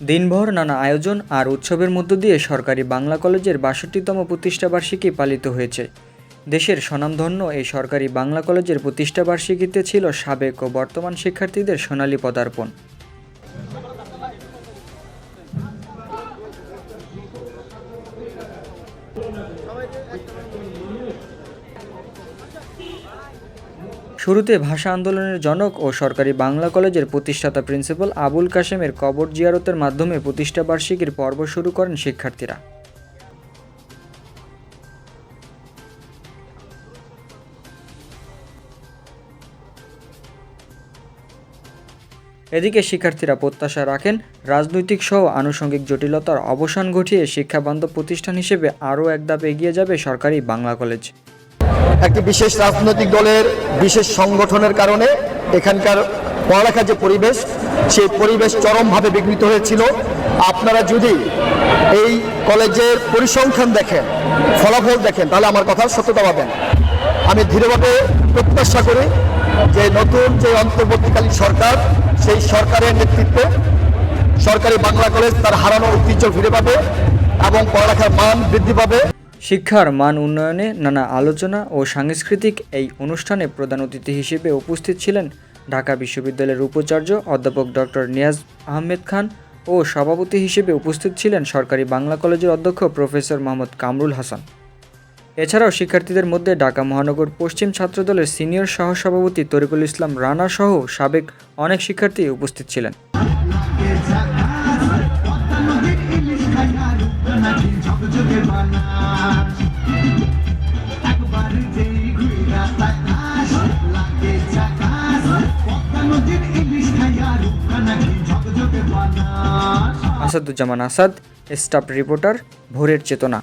দিনভর নানা আয়োজন আর উৎসবের মধ্য দিয়ে সরকারি বাংলা কলেজের বাষট্টিতম প্রতিষ্ঠাবার্ষিকী পালিত হয়েছে। দেশের স্বনামধন্য এই সরকারি বাংলা কলেজের প্রতিষ্ঠাবার্ষিকীতে ছিল সাবেক ও বর্তমান শিক্ষার্থীদের সোনালী পদার্পণ। শুরুতে ভাষা আন্দোলনের জনক ও সরকারি বাংলা কলেজের প্রতিষ্ঠাতা প্রিন্সিপাল আবুল কাশেমের কবর জিয়ারতের মাধ্যমে প্রতিষ্ঠাবার্ষিকীর পর্ব শুরু করেন শিক্ষার্থীরা। এদিকে শিক্ষার্থীরা প্রত্যাশা রাখেন রাজনৈতিক সহ আনুষঙ্গিক জটিলতার অবসান ঘটিয়ে শিক্ষাবান্ধব প্রতিষ্ঠান হিসেবে আরও এক ধাপ এগিয়ে যাবে সরকারি বাংলা কলেজ। একটি বিশেষ রাজনৈতিক দলের বিশেষ সংগঠনের কারণে এখানকার পড়ালেখার যে পরিবেশ, সেই পরিবেশ চরমভাবে বিঘ্নিত হয়েছিল। আপনারা যদি এই কলেজের পরিসংখ্যান দেখেন, ফলাফল দেখেন, তাহলে আমার কথা সত্যতা পাবেন। আমি ধীরভাবে প্রত্যাশা করি যে নতুন যে অন্তর্বর্তীকালীন সরকার, সেই সরকারের নেতৃত্বে সরকারি বাংলা কলেজ তার হারানো ঐতিহ্য ফিরে পাবে এবং পড়ালেখার মান বৃদ্ধি পাবে। শিক্ষার মান উন্নয়নে নানা আলোচনা ও সাংস্কৃতিক এই অনুষ্ঠানে প্রধান অতিথি হিসেবে উপস্থিত ছিলেন ঢাকা বিশ্ববিদ্যালয়ের উপাচার্য অধ্যাপক ডক্টর নিয়াজ আহমেদ খান ও সভাপতি হিসেবে উপস্থিত ছিলেন সরকারি বাংলা কলেজের অধ্যক্ষ প্রফেসর মোহাম্মদ কামরুল হাসান। এছাড়াও শিক্ষার্থীদের মধ্যে ঢাকা মহানগর পশ্চিম ছাত্রদলের সিনিয়র সহসভাপতি তরিকুল ইসলাম রানা সহ সাবেক অনেক শিক্ষার্থী উপস্থিত ছিলেন। আসাদুজ্জামান আসাদ স্টাফ রিপোর্টার ভোরের চেতনা।